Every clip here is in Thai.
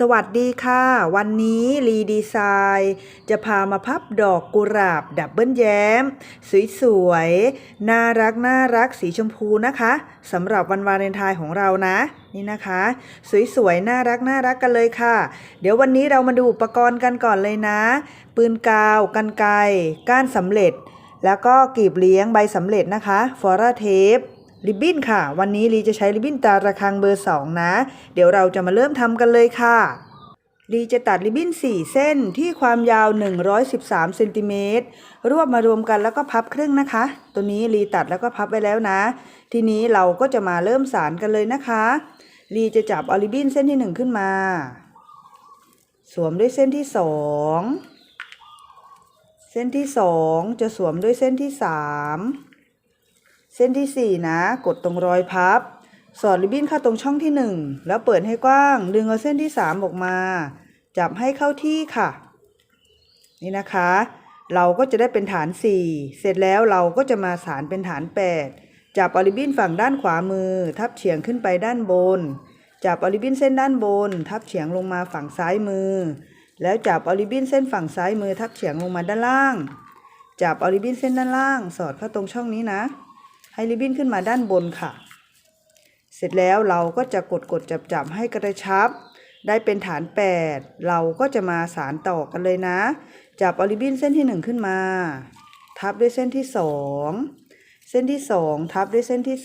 สวัสดีค่ะ วันนี้รีดีไซน์จะพามาพับดอกกุหลาบดับเบิลแย้ม สวยๆ น่ารักน่ารักสีชมพูนะคะสำหรับวันวาเลนไทน์ของเรานะ นี่นะคะ สวยๆ น่ารักน่ารักกันเลยค่ะ เดี๋ยววันนี้เรามาดูอุปกรณ์กันก่อนเลยนะ ปืนกาวกันไกก้านสำเร็จ แล้วก็กลีบเลี้ยงใบสำเร็จนะคะฟอร่าเทป ริบบิ้นค่ะ วันนี้ลีจะใช้ริบบิ้นตาระคังเบอร์ 2 นะ เดี๋ยวเราจะมาเริ่มทำกันเลยค่ะลีจะตัดริบบิ้น 4 เส้นที่ความยาว 113เซนติเมตรรวบมารวมกันแล้วก็พับครึ่งนะคะ ตัวนี้ลีตัดแล้วก็พับไว้แล้วนะ ทีนี้เราก็จะมาเริ่มสารกันเลยนะคะลีจะจับอริบบิ้นเส้นที่ 1 ขึ้นมา สวมด้วยเส้นที่ 2 เส้นที่ 2 จะสวมด้วยเส้นที่ 3 เส้นที่ 4 นะ กดตรงรอยพับ สอดริบบิ้นเข้าตรงช่องที่ 1 แล้วเปิดให้กว้าง ดึงเอาเส้นที่ 3 ออกมา จับให้เข้าที่ค่ะ นี่นะคะ เราก็จะได้เป็นฐาน 4 เสร็จแล้วเราก็จะมาสารเป็นฐาน 8 จับอาริบิ้นฝั่งด้านขวามือ ทับเฉียงขึ้นไปด้านบน จับอาริบิ้นเส้นด้านบน ทับเฉียงลงมาฝั่งซ้ายมือ แล้วจับอาริบิ้นเส้นฝั่งซ้ายมือ ทับเฉียงลงมาด้านล่าง จับอาริบบิ้นเส้นด้านล่าง สอดเข้าตรงช่องนี้นะ ให้ริบบิ้นขึ้นมาด้านบนค่ะ เสร็จแล้วเราก็จะกดกดจับจับให้กระชับ ได้เป็นฐาน 8 เราก็จะมาสารต่อกันเลยนะ จับเอาริบบิ้นเส้นที่ 1 ขึ้นมา ทับด้วยเส้นที่ 2 เส้นที่ 2 ทับด้วยเส้นที่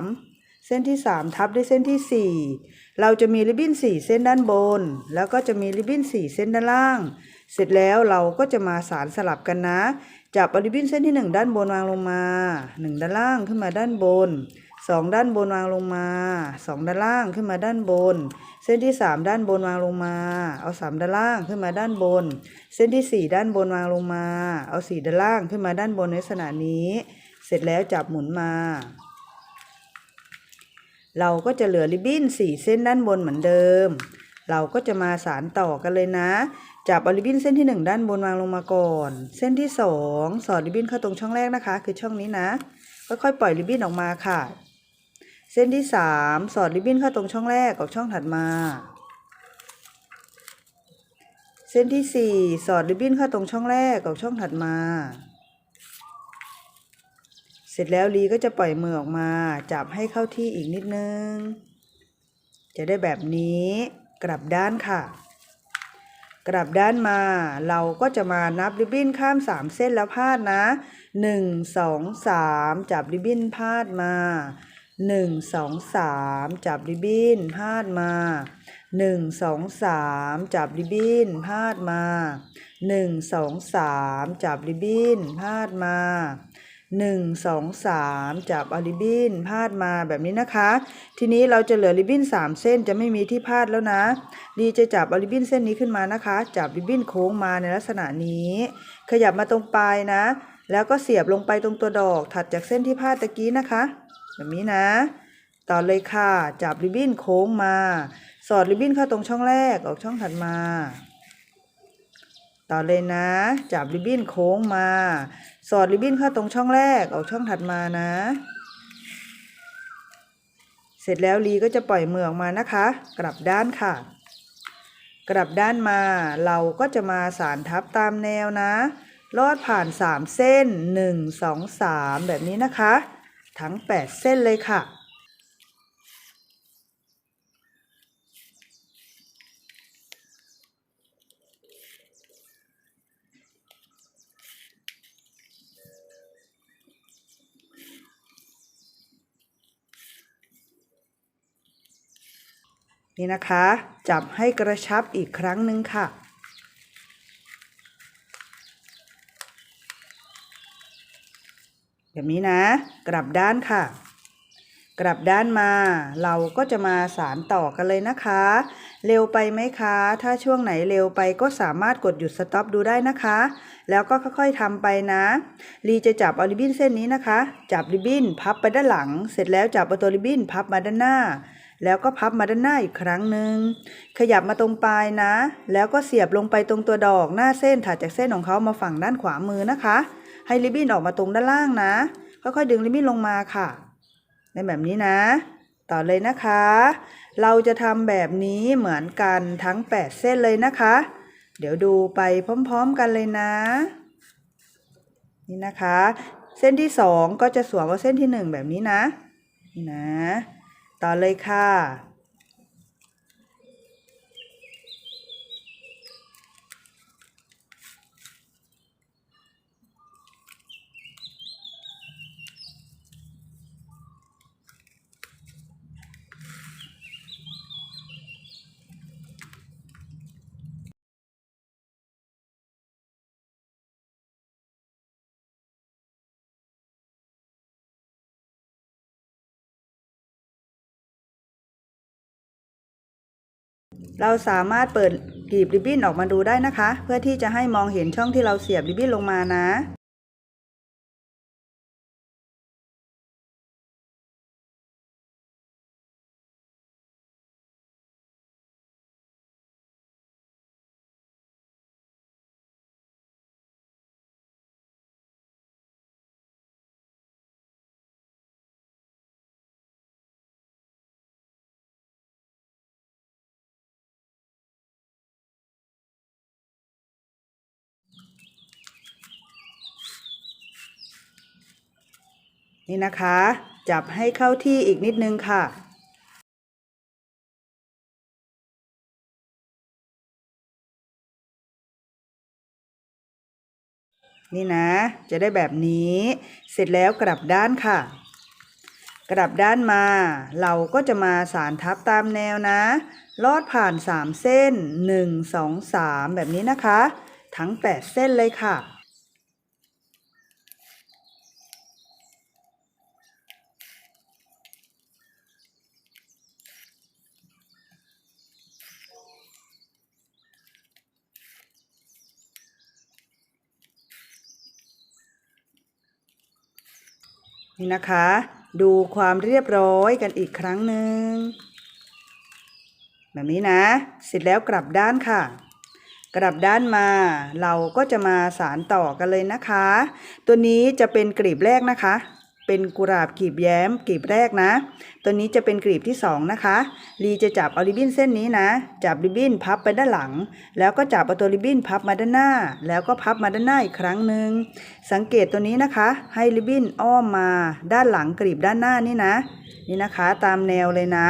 3เส้นที่ 3 ทับด้วยเส้นที่ 4 เราจะมีริบบิ้น 4 เส้นด้านบน แล้วก็จะมีริบบิ้น 4 เส้นด้านล่าง เสร็จแล้วเราก็จะมาสารสลับกันนะ จับอริบบิ้นเส้นที่ 1 ด้านบนวางลงมา 1 ด้านล่างขึ้นมาด้านบน 2 ด้านบนวางลงมา 2 ด้านล่างขึ้นมาด้านบน เส้นที่ 3 ด้านบนวางลงมา เอา 3 ด้านล่างขึ้นมาด้านบน เส้นที่ 4 ด้านบนวางลงมา เอา 4 ด้านล่างขึ้นมาด้านบนในลักษณะนี้ เสร็จแล้วจับหมุนมา เราก็จะเหลือริบบิ้น 4 เส้นด้านบนเหมือนเดิม เราก็จะมาสารต่อกันเลยนะ จับเอาริบบิ้นเส้นที่ 1 ด้านบนวางลงมาก่อน เส้นที่ 2 สอดริบบิ้นเข้าตรงช่องแรกนะคะ คือช่องนี้นะ ค่อยๆปล่อยริบบิ้นออกมาค่ะ เส้นที่ 3 สอดริบบิ้นเข้าตรงช่องแรกกับช่องถัดมา เส้นที่ 4 สอดริบบิ้นเข้าตรงช่องแรกกับช่องถัดมา เสร็จแล้วลีก็จะปล่อยมือออกมา จับให้เข้าที่อีกนิดนึง จะได้แบบนี้กลับด้านค่ะ กลับด้านมาเราก็จะมานับริบบิ้นข้าม 3 เส้นแล้วพาดนะ 1 2 3 จับริบบิ้นพาดมา 1 2 3 จับริบบิ้นพาดมา 1 2 3 จับริบบิ้นพาดมา 1 2 3 จับริบบิ้นพาดมา หนึ่งสองสามจับเอาริบบิ้นพาดมาแบบนี้นะคะ ทีนี้เราจะเหลือริบบิ้นสามเส้นจะไม่มีที่พาดแล้วนะ ดีจะจับเอาริบบิ้นเส้นนี้ขึ้นมานะคะ จับริบบิ้นโค้งมาในลักษณะนี้ ขยับมาตรงปลายนะ แล้วก็เสียบลงไปตรงตัวดอก ถัดจากเส้นที่พาดตะกี้นะคะ แบบนี้นะ ต่อเลยค่ะ จับริบบิ้นโค้งมา สอดริบบิ้นเข้าตรงช่องแรกออกช่องถัดมา ต่อเลยนะ จับริบบิ้นโค้งมา อดริบบิ้นเข้าตรงช่องแรกออกช่องถัดมานะ เสร็จแล้วลีก็จะปล่อยมือออกมานะคะ กลับด้านค่ะ กลับด้านมาเราก็จะมาสารทับตามแนวนะ ลอดผ่าน 3 เส้น 1 2 3 แบบนี้นะคะ ทั้ง 8 เส้นเลยค่ะ นี่นะคะ จับให้กระชับอีกครั้งหนึ่งค่ะ แบบนี้นะ กลับด้านค่ะ กลับด้านมาเราก็จะมาสารต่อกันเลยนะคะ เร็วไปไหมคะ ถ้าช่วงไหนเร็วไปก็สามารถกดหยุดสต็อปดูได้นะคะ แล้วก็ค่อยๆทำไปนะลีจะจับเอาริบบิ้นเส้นนี้นะคะ จับริบบิ้นพับไปด้านหลัง เสร็จแล้วจับเอาตัวริบบิ้นพับมาด้านหน้า แล้วก็พับมาด้านหน้าอีกครั้งหนึ่งขยับมาตรงปลายนะ แล้วก็เสียบลงไปตรงตัวดอกหน้าเส้นถัดจากเส้นของเขามาฝั่งด้านขวามือนะคะ ให้ริบบิ้นออกมาตรงด้านล่างนะ ค่อยๆดึงริบบิ้นลงมาค่ะ ในแบบนี้นะ ต่อเลยนะคะ เราจะทำแบบนี้เหมือนกันทั้ง 8 เส้นเลยนะคะ เดี๋ยวดูไปพร้อมๆกันเลยนะ นี่นะคะ เส้นที่ 2 ก็จะสวมกับเส้นที่ 1 แบบนี้นะนี่นะ ต่อเลยค่ะ เราสามารถเปิดกลีบริบบิ้นออกมาดูได้นะคะ เพื่อที่จะให้มองเห็นช่องที่เราเสียบริบบิ้นลงมานะ นี่นะคะ จับให้เข้าที่อีกนิดนึงค่ะ นี่นะ จะได้แบบนี้ เสร็จแล้วกลับด้านค่ะ กลับด้านมา เราก็จะมาสารทับตามแนวนะ ลอดผ่าน 3 เส้น 1 2 3 แบบนี้นะคะ ทั้ง 8 เส้นเลยค่ะ นี่นะคะ ดูความเรียบร้อยกันอีกครั้งหนึ่งแบบนี้นะ เสร็จแล้วกลับด้านค่ะ กลับด้านมาเราก็จะมาสารต่อกันเลยนะคะ ตัวนี้จะเป็นกลีบแรกนะคะ เป็นกุหลาบกลีบแย้มกลีบแรกนะ ตัวนี้จะเป็นกลีบที่สองนะคะ ลีจะจับเอาริบบิ้นเส้นนี้นะ จับริบบิ้นพับไปด้านหลัง แล้วก็จับเอาตัวริบบิ้นพับมาด้านหน้า แล้วก็พับมาด้านหน้าอีกครั้งหนึ่ง สังเกตตัวนี้นะคะ ให้ริบบิ้นอ้อมมาด้านหลังกลีบด้านหน้านี่นะ นี่นะคะตามแนวเลยนะ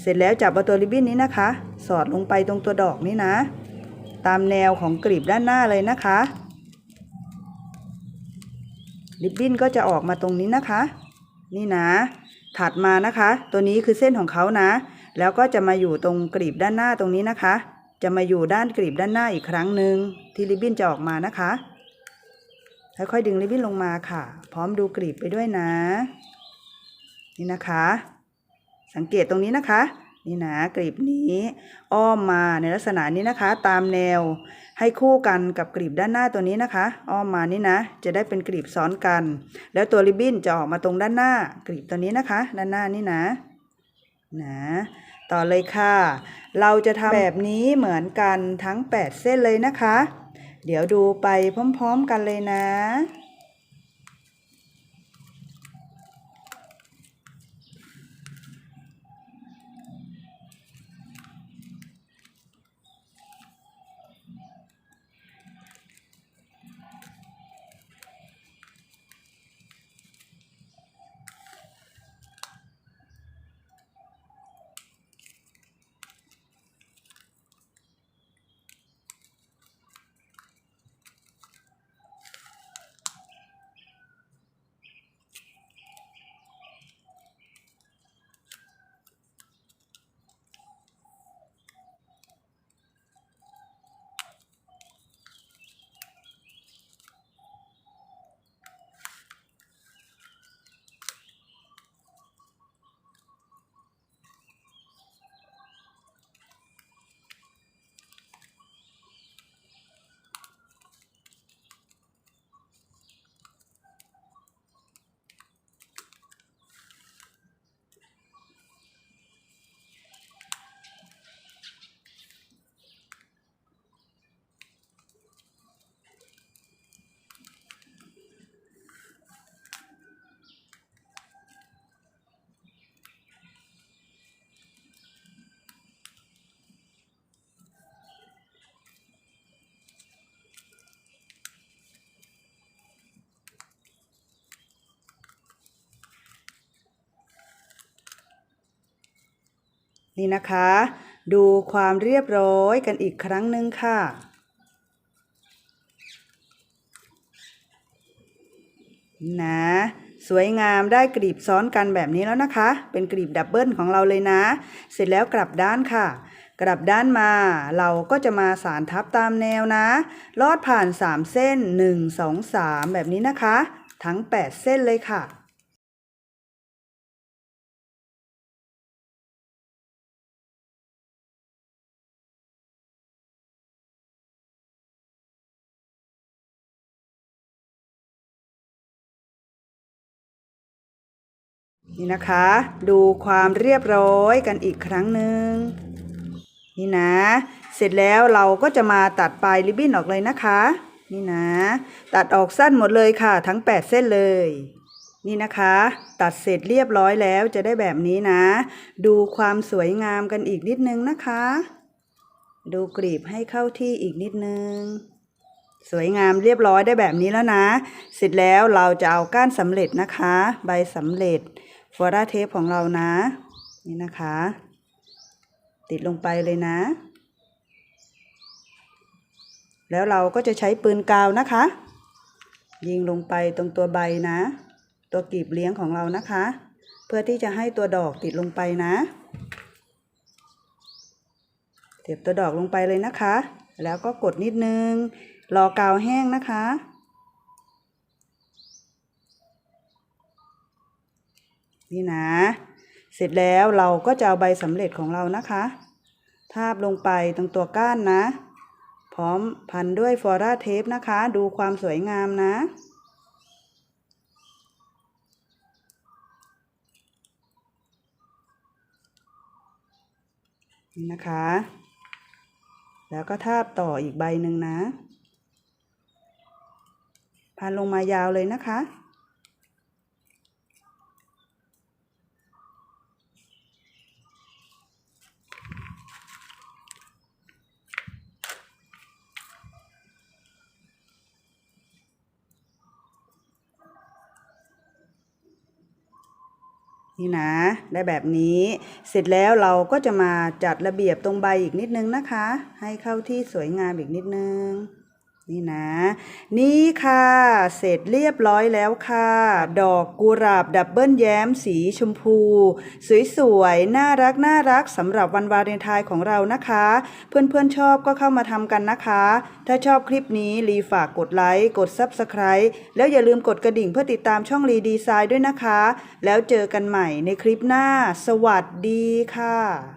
เสร็จแล้วจับเอาตัวริบบิ้นนี้นะคะ สอดลงไปตรงตัวดอกนี่นะ ตามแนวของกลีบด้านหน้าเลยนะคะ ริบบิ้นก็จะออกมาตรงนี้นะคะ นี่นะ ถัดมานะคะ ตัวนี้คือเส้นของเขานะ แล้วก็จะมาอยู่ตรงกลีบด้านหน้าตรงนี้นะคะ จะมาอยู่ด้านกลีบด้านหน้าอีกครั้งหนึ่งที่ริบบิ้นจะออกมานะคะค่อยๆดึงริบบิ้นลงมาค่ะ พร้อมดูกลีบไปด้วยนะ นี่นะคะ สังเกตตรงนี้นะคะ นี่นะกลีบนี้ อ้อมมาในลักษณะนี้นะคะ ตามแนวให้คู่กันกับกลีบด้านหน้าตัวนี้นะคะ อ้อมมานี่นะ จะได้เป็นกลีบซ้อนกัน แล้วตัวริบบิ้นจะออกมาตรงด้านหน้ากลีบตัวนี้นะคะ ด้านหน้านี่นะนะต่อเลยค่ะ เราจะทำแบบนี้เหมือนกันทั้ง 8 เส้นเลยนะคะ เดี๋ยวดูไปพร้อม ๆ กันเลยนะ นี่นะคะ ดูความเรียบร้อยกันอีกครั้งหนึ่งค่ะ นะ สวยงามได้กรีบซ้อนกันแบบนี้แล้วนะคะ เป็นกรีบดับเบิลของเราเลยนะ เสร็จแล้วกลับด้านค่ะ กลับด้านมาเราก็จะมาสานทับตามแนวนะ ลอดผ่าน 3 เส้น 1 2 3 แบบนี้นะคะ ทั้ง 8 เส้นเลยค่ะ นี่นะคะ ดูความเรียบร้อยกันอีกครั้งหนึ่งนี่นะ เสร็จแล้วเราก็จะมาตัดปลายริบบิ้นออกเลยนะคะ นี่นะ ตัดออกสั้นหมดเลยค่ะ ทั้ง 8 เส้นเลย นี่นะคะ ตัดเสร็จเรียบร้อยแล้วจะได้แบบนี้นะ ดูความสวยงามกันอีกนิดนึงนะคะ ดูกรีบให้เข้าที่อีกนิดนึงสวยงามเรียบร้อยได้แบบนี้แล้วนะ เสร็จแล้วเราจะเอาก้านสำเร็จนะคะ ใบสำเร็จ ฟอราเทปของเรานะ นี่นะคะ ติดลงไปเลยนะ แล้วเราก็จะใช้ปืนกาวนะคะ ยิงลงไปตรงตัวใบนะ ตัวกลีบเลี้ยงของเรานะคะ เพื่อที่จะให้ตัวดอกติดลงไปนะเสียบตัวดอกลงไปเลยนะคะ แล้วก็กดนิดนึง รอกาวแห้งนะคะ นี่นะ เสร็จแล้วเราก็จะเอาใบสำเร็จของเรานะคะ ทาบลงไปตรงตัวก้านนะ พร้อมพันด้วยฟอราเทปนะคะ ดูความสวยงามนะนี่นะคะ แล้วก็ทาบต่ออีกใบหนึ่งนะ พันลงมายาวเลยนะคะ นี่นะ ได้แบบนี้ เสร็จแล้วเราก็จะมาจัดระเบียบตรงใบอีกนิดนึงนะคะ ให้เข้าที่สวยงามอีกนิดนึง นี่นะ นี่ค่ะ เสร็จเรียบร้อยแล้วค่ะ ดอกกุหลาบดับเบิลแย้มสีชมพู สวยๆ น่ารักน่ารักสำหรับวันวาเลนไทน์ของเรานะคะ เพื่อนๆชอบก็เข้ามาทำกันนะคะ ถ้าชอบคลิปนี้รีฝากกดไลค์กด Subscribe แล้วอย่าลืมกดกระดิ่งเพื่อติดตามช่องรีดีไซน์ด้วยนะคะ แล้วเจอกันใหม่ในคลิปหน้า สวัสดีค่ะ